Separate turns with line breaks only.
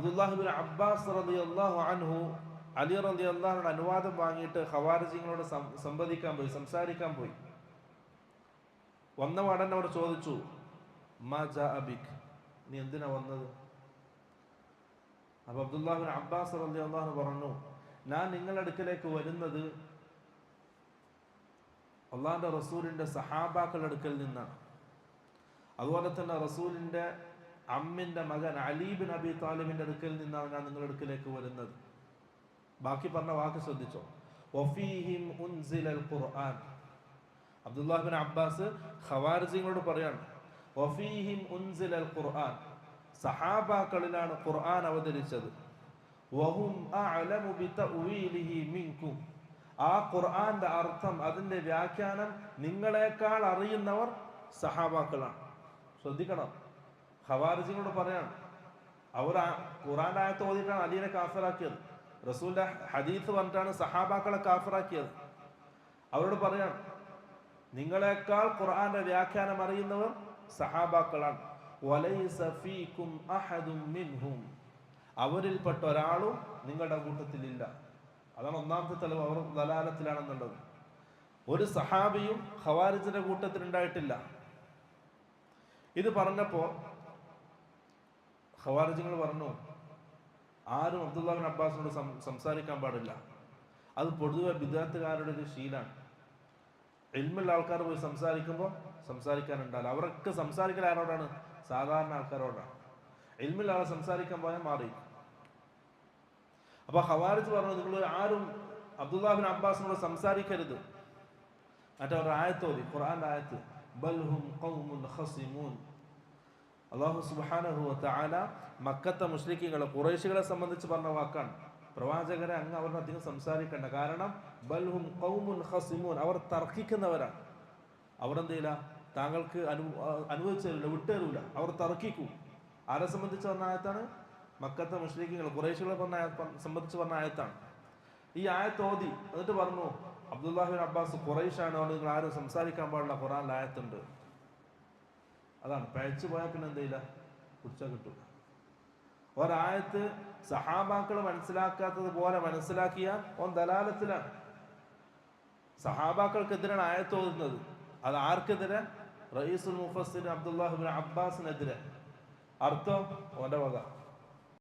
അബ്ദുല്ലാഹിബിൻ Abbas റതി അള്ളാഹു അൻഹു അലി റതി അള്ളാഹുടെ അനുവാദം വാങ്ങിയിട്ട് ഖവാരിജിങ്ങളോട് സംവദിക്കാൻ പോയി സംസാരിക്കാൻ പോയി. വന്ന ഉടനെ അവർ ചോദിച്ചു മാ ജാ നീ എന്തിനാ വന്നത്? അപ്പൊ അബ്ദുല്ലാഹിബിൻ അബ്ബാസ് റതി അള്ളാഹു പറഞ്ഞു ഞാൻ നിങ്ങളുടെ അടുക്കലേക്ക് വരുന്നത് അള്ളാഹിന്റെ റസൂലിന്റെ സഹാബാക്കളുടെ അടുക്കൽ നിന്നാണ്. അതുപോലെ തന്നെ റസൂലിന്റെ അമ്മിന്റെ മകൻ അലീബിൻ അബി താലിബിന്റെ അടുക്കൽ നിന്നാണ് ഞാൻ നിങ്ങളുടെ അടുക്കലേക്ക് വരുന്നത്. ബാക്കി പറഞ്ഞ വാക്ക് ശ്രദ്ധിച്ചോ? ഉൻസിലൽ ഖുർആൻ. അബ്ദുല്ലാഹിബിൻ അബ്ബാസ് ഖവാരിജിങ്ങളോട് പറയാണ് ഉൻസിലൽ ഖുർആൻ. സഹാബാക്കളിലാണ് ഖുർആൻ അവതരിച്ചത്. വഹും അഅലമു ബിതഅവീലിഹി മിൻകും. ആ ഖുർആന്റെ അർത്ഥം അതിന്റെ വ്യാഖ്യാനം നിങ്ങളെക്കാൾ അറിയുന്നവർ സഹാബാക്കളാണ്. ശ്രദ്ധിക്കണം. ഖവാരിജിങ്ങളോട് പറയാണ്. അവർ ഖുർആന്റെ ആയത്ത് ഓതിയിട്ടാണ് അലീനെ കാഫറാക്കിയത്. റസൂലിന്റെ ഹദീസ് പറഞ്ഞിട്ടാണ് സഹാബാക്കളെ കാഫറാക്കിയത്. അവരോട് പറയാണ് നിങ്ങളെക്കാൾ ഖുർആന്റെ വ്യാഖ്യാനം അറിയുന്നവർ സഹാബാക്കളാണ്. അവരിൽപ്പെട്ട ഒരാളും നിങ്ങളുടെ കൂട്ടത്തിലില്ല. അതാണ് ഒന്നാമത്തെ തെളിവ്. അവർ ദലാലത്തിലാണെന്നുള്ളത്. ഒരു സഹാബിയും ഖവാരിജിന്റെ കൂട്ടത്തിൽ ഉണ്ടായിട്ടില്ല ഇത് പറഞ്ഞപ്പോ ഖവാരിജിങ്ങൾ പറഞ്ഞു ആരും അബ്ദുല്ലാബിൻ അബ്ബാസിനോട് സംസാരിക്കാൻ പാടില്ല. അത് പൊതുവെ വിദ്യാർത്ഥികാരുടെ ഒരു ശീലാണ്. എൽമുള്ള ആൾക്കാർ പോയി സംസാരിക്കുമ്പോൾ സംസാരിക്കാനുണ്ടാവില്ല. അവരൊക്കെ സംസാരിക്കൽ ആരോടാണ്? സാധാരണ ആൾക്കാരോടാണ്. എൽമുള്ള ആളെ സംസാരിക്കാൻ പോയാൽ മാറി. അപ്പൊ ഹവാരിച്ച് പറഞ്ഞു നിങ്ങൾ ആരും അബ്ദുല്ലാബിൻ അബ്ബാസിനോട് സംസാരിക്കരുത്. മറ്റേ ഒരു ആയത്തോതി ഖുറാൻ ആയത്ത് ബൽഹും അള്ളാഹു സുബ്ഹാനഹു വതആല മക്കത്തെ മുസ്ലിക്കുകളെ കുറേശികളെ സംബന്ധിച്ച് പറഞ്ഞ വാക്കാണ്. പ്രവാചകരെ അങ്ങ് അവരുടെ അധികം സംസാരിക്കണ്ട. കാരണം ബൽഹും കൗമുൻ ഖസിമൂൻ. അവർ തർക്കിക്കുന്നവരാണ്. അവർ എന്ത് ചെയ്യില്ല താങ്കൾക്ക് അനു അനുവദിച്ചില്ല അവർ തർക്കിക്കും. ആരെ സംബന്ധിച്ച് പറഞ്ഞ ആയത്താണ്? മക്കത്തെ മുസ്ലിക്കുകൾ കുറേശികളെ പറഞ്ഞ സംബന്ധിച്ച് പറഞ്ഞ ആയത്താണ്. ഈ ആയത്ത് ഓതി എന്നിട്ട് പറഞ്ഞു അബ്ദുല്ലാഹിബിൻ അബ്ബാസ് കുറേശാണ് അവിടെ നിങ്ങൾ ആരും സംസാരിക്കാൻ പാടില്ല ഖുറാൻ ആയത്തുണ്ട്. അതാണ്. പഴച്ചു പോയാൽ പിന്നെ എന്തെയില്ല? പിടിച്ചാൽ കിട്ടൂല ഒരായത്ത് സഹാബാക്കൾ മനസ്സിലാക്കാത്തത് പോലെ മനസ്സിലാക്കിയ ഓൻ ദലാലത്തിലാണ്. സഹാബാക്കൾക്കെതിരാണ് ആയത്ത് ഓതുന്നത്. അത് ആർക്കെതിരെ? റയീസുൽ മുഫസ്സിൻ അബ്ദുല്ലാഹിബിൻ അബ്ബാസിനെതിരെ. അർത്ഥം? ഓന്റെ വക.